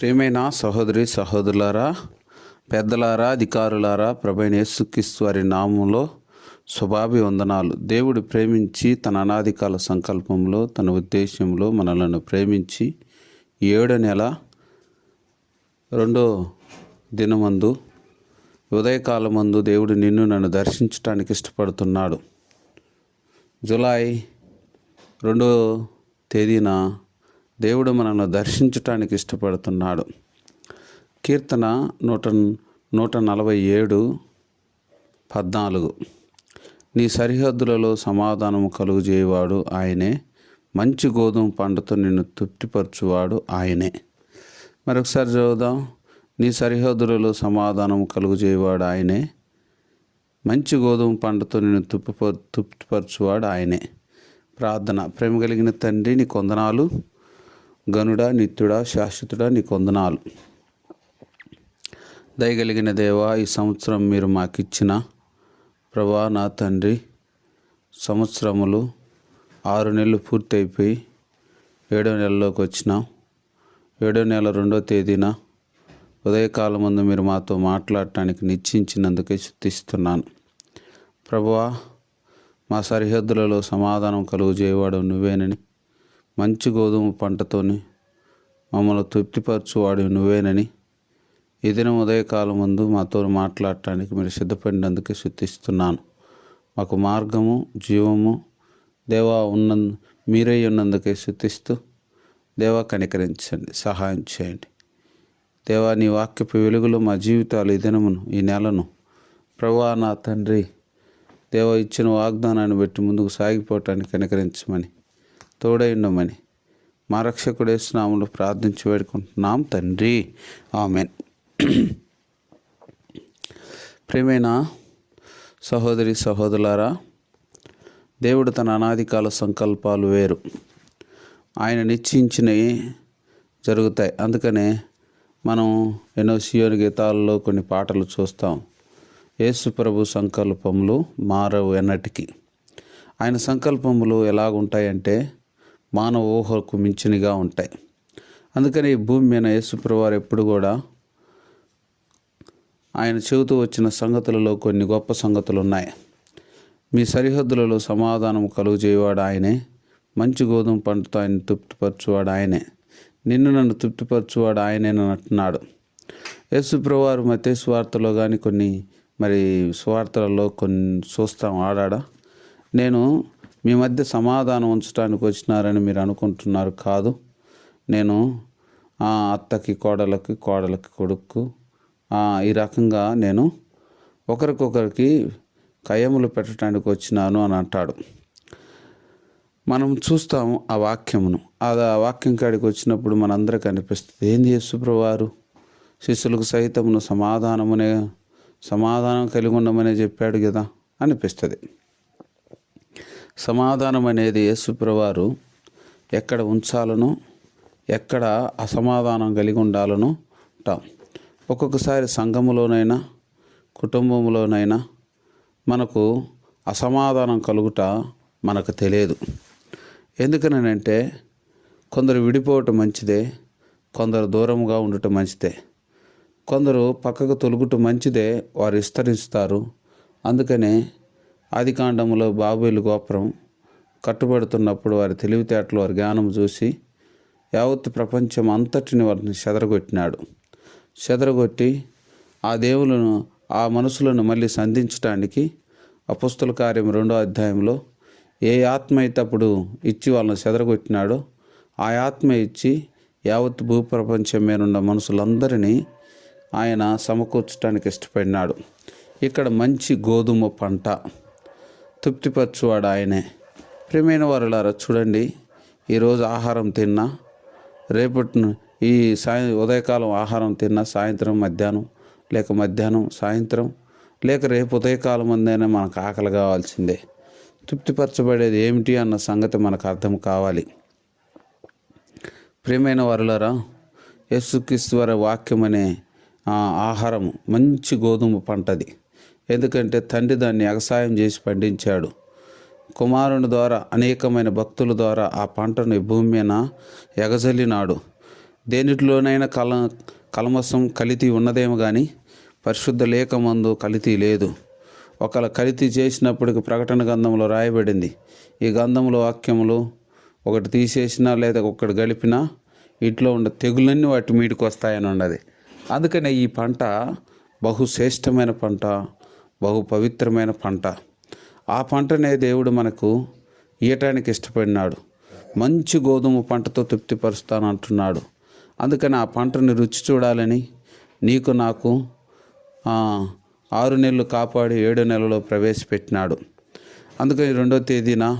ప్రియమైన సహోదరి సహోదరులారా పెద్దలారా అధికారులారా ప్రభైన యేసుక్రీస్తు వారి నామంలో స్వభావి వందనాలు దేవుడు ప్రేమించి తన అనాధికాల సంకల్పంలో తన ఉద్దేశంలో మనలను ప్రేమించి ఏడు నెల రెండో దినమందు ఉదయకాలమందు దేవుడు నిన్ను నన్ను దర్శించడానికి ఇష్టపడుతున్నాడు. జులై రెండో తేదీన దేవుడు మనల్ని దర్శించటానికి ఇష్టపడుతున్నాడు. కీర్తన నూట నూట నలభై ఏడు పద్నాలుగు. నీ సరిహద్దులలో సమాధానము కలుగు చేయవాడు ఆయనే. మంచి గోధుమ పంటతో నిన్ను తృప్తిపరచువాడు ఆయనే. మరొకసారి చదువుదాం. నీ సరిహద్దులలో సమాధానం కలుగు చేయవాడు ఆయనే. మంచి గోధుమ పంటతో నిన్ను తుప్పిప తృప్తిపరచువాడు ఆయనే. ప్రార్థన. ప్రేమ కలిగిన తండ్రి నీ కొందనాలు గనుడా నిత్యుడా శాశ్వతుడా నీ కొందనాలు. దయగలిగిన దేవా ఈ సంవత్సరం మీరు మాకిచ్చిన ప్రభా నా తండ్రి సంవత్సరములు ఆరు నెలలు పూర్తయిపోయి ఏడో నెలలోకి వచ్చినాం ఏడో నెల రెండో తేదీన ఉదయకాలం ముందు మీరు మాతో మాట్లాడటానికి నిశ్చయించినందుకే శుద్ధిస్తున్నాను ప్రభువా మా సరిహద్దులలో సమాధానం కలుగు చేయవాడు నువ్వేనని మంచి గోధుమ పంటతోని మమ్మల్ని తృప్తిపరచువాడు నువ్వేనని ఈ దినం ఉదయకాలం ముందు మాతో మాట్లాడటానికి మీరు సిద్ధపడినందుకే శుద్ధిస్తున్నాను మాకు మార్గము జీవము దేవా ఉన్న మీరే ఉన్నందుకే శుద్ధిస్తూ దేవా కనికరించండి సహాయం చేయండి. దేవా నీ వాక్యపు వెలుగులో మా జీవితాలు ఈ దినమును ఈ నెలను ప్రభా నా తండ్రి దేవ ఇచ్చిన వాగ్దానాన్ని బట్టి ముందుకు సాగిపోవటానికి కనికరించమని తోడై ఉండమని మా రక్షకుడే స్నాములు ప్రార్థించి వేడుకుంటున్నాం తండ్రి. ఆమెన్. ప్రేమైన సహోదరి సహోదరులారా దేవుడు తన అనాదికాల సంకల్పాలు వేరు. ఆయన నిశ్చయించినవి జరుగుతాయి. అందుకనే మనం ఎన్నో సియోని గీతాల్లో కొన్ని పాటలు చూస్తాం. యేసు ప్రభు సంకల్పములు మారవు ఎన్నటికీ. ఆయన సంకల్పములు ఎలాగుంటాయంటే మానవ ఊహకు మించినగా ఉంటాయి. అందుకని ఈ భూమి మీద యేసుప్రవారు ఎప్పుడు కూడా ఆయన చెబుతూ వచ్చిన సంగతులలో కొన్ని గొప్ప సంగతులు ఉన్నాయి మీ సరిహద్దులలో సమాధానం కలుగు చేయవాడు ఆయనే. మంచి గోధుమ పంటతో ఆయన తృప్తిపరచువాడు ఆయనే. నిన్ను నన్ను తృప్తిపరచువాడు ఆయనే అంటున్నాడు. యేసుప్రవారు మతే స్వార్థలో కానీ కొన్ని మరి స్వార్థలలో కొన్ని చూస్తాం. ఆడాడా? నేను మీ మధ్య సమాధానం ఉంచడానికి వచ్చినారని మీరు అనుకుంటున్నారు కాదు. నేను ఆ అత్తకి కోడలకి కోడలకి కొడుకు ఈ రకంగా నేను ఒకరికొకరికి కయములు పెట్టడానికి వచ్చినాను అని అంటాడు. మనం చూస్తాము ఆ వాక్యమును. అది ఆ వాక్యం కాడికి వచ్చినప్పుడు మనందరికీ అనిపిస్తుంది ఏంది యేసుప్రవారు శిష్యులకు సైతమును సమాధానమునే సమాధానం కలిగి ఉండమనే చెప్పాడు కదా అనిపిస్తుంది. సమాధానం అనేది యేసుప్రవారు ఎక్కడ ఉంచాలనో ఎక్కడ అసమాధానం కలిగి ఉండాలనో ఉంటాం ఒక్కొక్కసారి సంఘములోనైనా కుటుంబంలోనైనా మనకు అసమాధానం కలుగుట మనకు తెలియదు. ఎందుకనంటే కొందరు విడిపోవటం మంచిదే కొందరు దూరంగా ఉండటం మంచిదే. కొందరు పక్కకు తొలుగుట మంచిదే వారు విస్తరిస్తారు. అందుకనే ఆదికాండంలో బాబేలు గోపురం కట్టుబడుతున్నప్పుడు వారి తెలివితేటలు వారి జ్ఞానం చూసి యావత్ ప్రపంచం అంతటిని వారిని చెదరగొట్టినాడు. చెదరగొట్టి ఆ దేవులను ఆ మనసులను మళ్ళీ సంధించడానికి అపుస్తుల కార్యం రెండో అధ్యాయంలో ఏ ఆత్మ అయితే అప్పుడు ఇచ్చి వాళ్ళని చెదరగొట్టినాడో ఆ ఆత్మ ఇచ్చి యావత్ భూప్రపంచం మీద ఉన్న మనుషులందరినీ ఆయన సమకూర్చడానికి ఇష్టపడినాడు. ఇక్కడ మంచి గోధుమ పంట. తృప్తిపరచువాడు ఆయనే. ప్రియమైన వారులారా చూడండి ఈరోజు ఆహారం తిన్నా రేపటి ఈ సాయం ఉదయకాలం ఆహారం తిన్నా సాయంత్రం మధ్యాహ్నం లేక మధ్యాహ్నం సాయంత్రం లేక రేపు ఉదయకాలం అందైనా మనకు ఆకలి కావాల్సిందే. తృప్తిపరచబడేది ఏమిటి అన్న సంగతి మనకు అర్థం కావాలి. ప్రియమైన వారులారా యేసుక్రీశ్వర వాక్యం అనే ఆహారం మంచి గోధుమ పంటది. ఎందుకంటే తండ్రి దాన్ని ఎగసాయం చేసి పండించాడు. కుమారుని ద్వారా అనేకమైన భక్తుల ద్వారా ఆ పంటను భూమి మీద ఎగజల్లినాడు. దేనిలోనైనా కల కలమసం కలితి ఉన్నదేమో కానీ పరిశుద్ధ లేఖమందు కలితి లేదు. ఒకళ్ళ కలితి చేసినప్పటికి ప్రకటన గంధంలో రాయబడింది. ఈ గంధంలో వాక్యములు ఒకటి తీసేసినా లేదా ఒకటి గలిపినా ఇంట్లో ఉన్న తెగులన్నీ వాటి మీడికి వస్తాయని ఉన్నది. అందుకనే ఈ పంట బహుశ్రేష్టమైన పంట. బహు పవిత్రమైన పంట. ఆ పంటనే దేవుడు మనకు ఇయ్యటానికి ఇష్టపడినాడు. మంచి గోధుమ పంటతో తృప్తిపరుస్తాను అంటున్నాడు. అందుకని ఆ పంటని రుచి చూడాలని నీకు నాకు ఆరు నెలలు కాపాడి ఏడు నెలలో ప్రవేశపెట్టినాడు. అందుకని రెండో తేదీన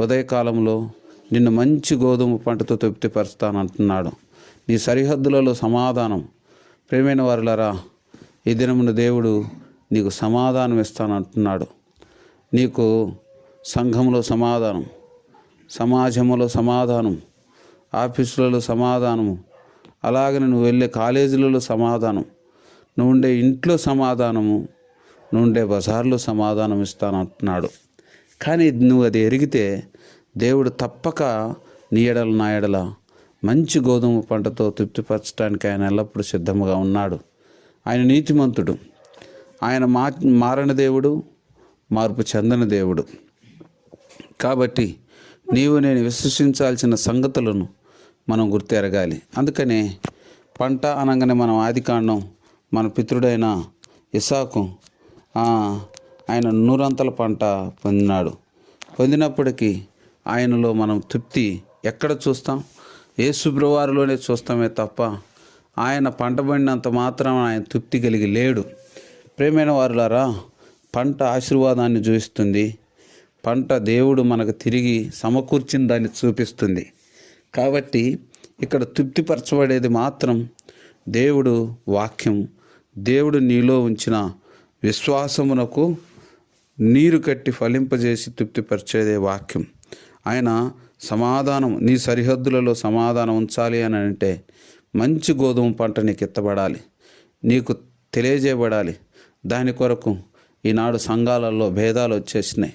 ఉదయకాలంలో నిన్ను మంచి గోధుమ పంటతో తృప్తిపరుస్తాను అంటున్నాడు. నీ సరిహద్దులలో సమాధానం. ప్రేమైన వారులరా ఈ దినమున దేవుడు నీకు సమాధానం ఇస్తాను అంటున్నాడు నీకు సంఘంలో సమాధానం సమాజంలో సమాధానం ఆఫీసులలో సమాధానము అలాగే నువ్వు వెళ్ళే కాలేజీలలో సమాధానం నువ్వు ఉండే ఇంట్లో సమాధానము నువ్వు ఉండే బజార్లో సమాధానం ఇస్తాను అంటున్నాడు కానీ నువ్వు అది ఎరిగితే దేవుడు తప్పక నీ ఎడల నా ఎడల మంచి గోధుమ పంటతో తృప్తిపరచడానికి ఆయన ఎల్లప్పుడూ సిద్ధముగా ఉన్నాడు. ఆయన నీతిమంతుడు. ఆయన మా మారని దేవుడు మార్పు చెందని దేవుడు. కాబట్టి నీవు నేను విశ్వసించాల్సిన సంగతులను మనం గుర్తెరగాలి. అందుకనే పంట అనగానే మనం ఆదికాండం మన పితృడైన ఇసాకు ఆయన నూరంతల పంట పొందినాడు. పొందినప్పటికీ ఆయనలో మనం తృప్తి ఎక్కడ చూస్తాం? ఏ శుభ్రవారిలోనే చూస్తామే తప్ప ఆయన పంట పండినంత మాత్రం ఆయన తృప్తి కలిగి లేడు. ప్రేమైన వారులారా పంట ఆశీర్వాదాన్ని చూపిస్తుంది. పంట దేవుడు మనకు తిరిగి సమకూర్చిన దాన్ని చూపిస్తుంది. కాబట్టి ఇక్కడ తృప్తిపరచబడేది మాత్రం దేవుడు వాక్యం. దేవుడు నీలో ఉంచిన విశ్వాసమునకు నీరు కట్టి ఫలింపజేసి తృప్తిపరిచేదే వాక్యం. ఆయన సమాధానం నీ సరిహద్దులలో సమాధానం ఉంచాలి అని అంటే మంచి గోధుమ పంట నీకు ఎత్తబడాలి. నీకు తెలియజేయబడాలి. దాని కొరకు ఈనాడు సంఘాలలో భేదాలు వచ్చేసినాయి.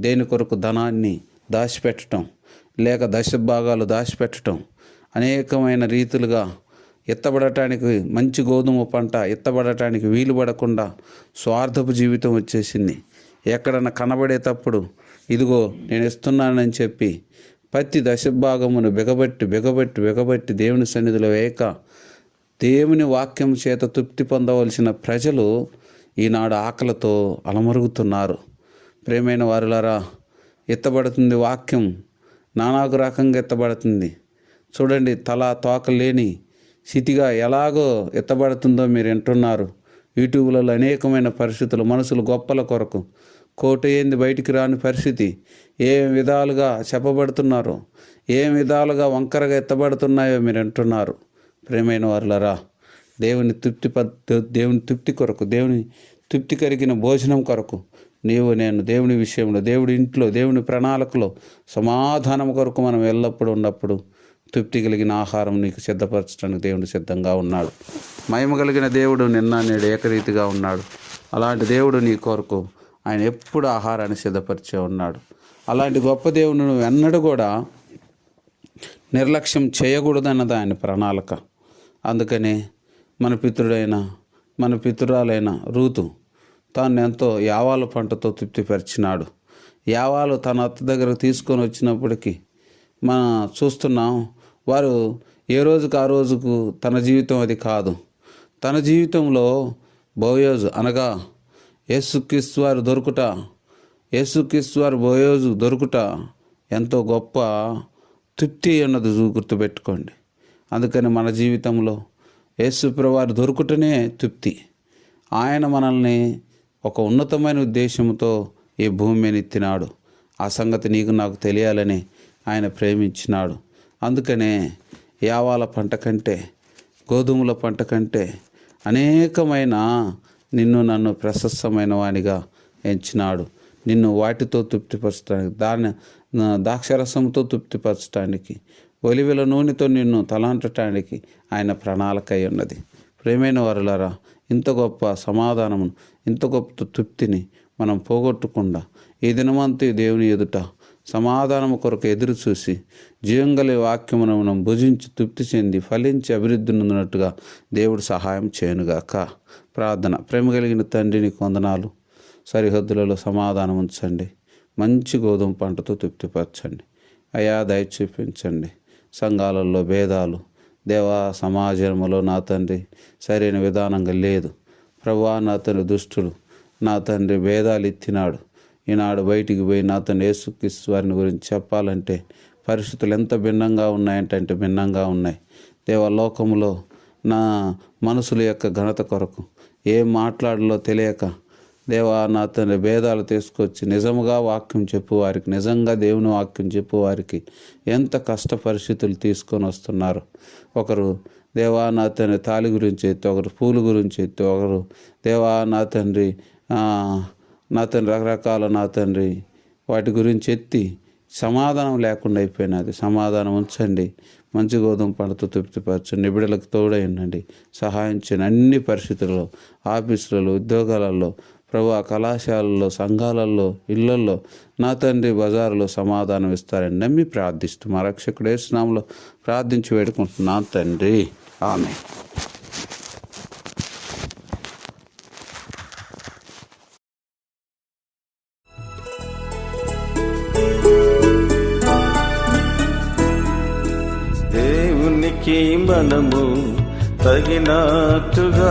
దేని కొరకు ధనాన్ని దాచిపెట్టడం లేక దశ భాగాలు దాచిపెట్టడం అనేకమైన రీతులుగా ఎత్తబడటానికి మంచి గోధుమ పంట ఎత్తబడటానికి వీలు పడకుండా స్వార్థపు జీవితం వచ్చేసింది. ఎక్కడన్నా కనబడేటప్పుడు ఇదిగో నేను ఇస్తున్నానని చెప్పి ప్రతి దశభాగమును బిగబెట్టి బిగబెట్టి బిగబెట్టి దేవుని సన్నిధిలో వేయక దేవుని వాక్యం చేత తృప్తి పొందవలసిన ప్రజలు ఈనాడు ఆకలితో అలమరుగుతున్నారు. ప్రేమైన వారులారా ఎత్తబడుతుంది వాక్యం నానాకు రకంగా ఎత్తబడుతుంది. చూడండి తల తోక లేని స్థితిగా ఎలాగో ఎత్తబడుతుందో మీరు వింటున్నారు. యూట్యూబ్లలో అనేకమైన పరిస్థితులు మనసులు గొప్పల కొరకు. కోట ఏంది బయటికి రాని పరిస్థితి. ఏ విధాలుగా చెప్పబడుతున్నారో? ఏ విధాలుగా వంకరగా ఎత్తబడుతున్నాయో మీరు వింటున్నారు. ప్రేమైన వారులరా దేవుని తృప్తి పద్ దేవుని తృప్తి కొరకు దేవుని తృప్తి కలిగిన భోజనం కొరకు నీవు నేను దేవుని విషయంలో దేవుడి ఇంట్లో దేవుని ప్రణాళికలో సమాధానం కొరకు మనం ఎల్లప్పుడూ ఉన్నప్పుడు తృప్తి కలిగిన ఆహారం నీకు సిద్ధపరచడానికి దేవుడు సిద్ధంగా ఉన్నాడు. మహిమ కలిగిన దేవుడు నిన్న నేడు ఏకరీతిగా ఉన్నాడు. అలాంటి దేవుడు నీ కొరకు ఆయన ఎప్పుడు ఆహారాన్ని సిద్ధపరిచే ఉన్నాడు. అలాంటి గొప్ప దేవుని నువ్వు ఎన్నడూ కూడా నిర్లక్ష్యం చేయకూడదన్నది ఆయన ప్రణాళిక. అందుకనే మన పితృడైన మన పితురాలైన రూతు తాను ఎంతో యావాల పంటతో తృప్తిపరిచినాడు. యావాలు తన అత్త దగ్గర తీసుకొని వచ్చినప్పటికీ మనం చూస్తున్నాం వారు ఏ రోజుకు ఆ రోజుకు తన జీవితం అది కాదు. తన జీవితంలో బోయోజు అనగా యేసుక్రీస్తు వారు దొరుకుట యేసుక్రీస్తు వారు బోయోజు దొరుకుట ఎంతో గొప్ప తృప్తి అన్నది గుర్తుపెట్టుకోండి. అందుకని మన జీవితంలో యేసుప్రవారు దొరుకుటనే తృప్తి. ఆయన మనల్ని ఒక ఉన్నతమైన ఉద్దేశంతో ఈ భూమి ఎత్తినాడు. ఆ సంగతి నీకు నాకు తెలియాలని ఆయన ప్రేమించినాడు. అందుకనే యావాల పంట కంటే గోధుమల పంట కంటే అనేకమైన నిన్ను నన్ను ప్రశస్తమైన వానిగా ఎంచినాడు. నిన్ను వాటితో తృప్తిపరచడానికి దాని ద్రాక్షరసంతో తృప్తిపరచడానికి ఒలివెల నూనెతో నిన్ను తలాంటటానికి ఆయన ప్రణాళిక అయి ఉన్నది. ప్రేమైన వారులారా ఇంత గొప్ప సమాధానము ఇంత గొప్ప తృప్తిని మనం పోగొట్టకుండా ఈ దినమంతా దేవుని ఎదుట సమాధానము కొరకు ఎదురు చూసి జీవంగలి వాక్యమును మనం భుజించి తృప్తి చెంది ఫలించి అభివృద్ధి నొందినట్టుగా దేవుడు సహాయం చేయనుగాక. ప్రార్థన. ప్రేమ కలిగిన తండ్రిని కొందనాలు సరిహద్దులలో సమాధానం ఉంచండి. మంచి గోధుమ పంటతో తృప్తిపరచండి. అయా దయ చూపించండి. సంఘాలలో భేదాలు దేవా సమాజంలో నా తండ్రి సరైన విధానంగా లేదు. ప్రభా నా తండ్రి దుష్టుడు. నా తండ్రి భేదాలు ఎత్తినాడు. ఈనాడు బయటికి పోయి నా తండ్రి యేసుక్రీస్తు వారిని గురించి చెప్పాలంటే పరిస్థితులు ఎంత భిన్నంగా ఉన్నాయంటే భిన్నంగా ఉన్నాయి. దేవా లోకములో నా మనసుల యొక్క ఘనత కొరకు ఏం మాట్లాడాలో తెలియక దేవా నా తండ్రి భేదాలు తీసుకొచ్చి నిజముగా వాక్యం చెప్పు వారికి నిజంగా దేవుని వాక్యం చెప్పువారికి ఎంత కష్ట పరిస్థితులు తీసుకొని వస్తున్నారు. ఒకరు దేవా నా తండ్రి తాలి గురించి ఎత్తి ఒకరు పూలు గురించి ఎత్తి ఒకరు దేవా నా తండ్రి నా తండ్రి రకరకాల నా తండ్రి వాటి గురించి ఎత్తి సమాధానం లేకుండా అయిపోయినది. సమాధానం ఉంచండి. మంచి గోధుమ పంటతో తృప్తిపరచండి. నిబిడలకు తోడైనండి సహాయం చేయండి. అన్ని పరిస్థితుల్లో ఆఫీసులలో ఉద్యోగాలలో ప్రభు కళాశాలలో సంఘాలలో ఇళ్ళలో నా తండ్రి బజారులో సమాధానం ఇస్తారని నమ్మి ప్రార్థిస్తూ మా రక్షకుడు స్నామంలో ప్రార్థించి వేడుకుంటున్నాను తండ్రి. ఆమె దేవునికి మనము తగినట్టుగా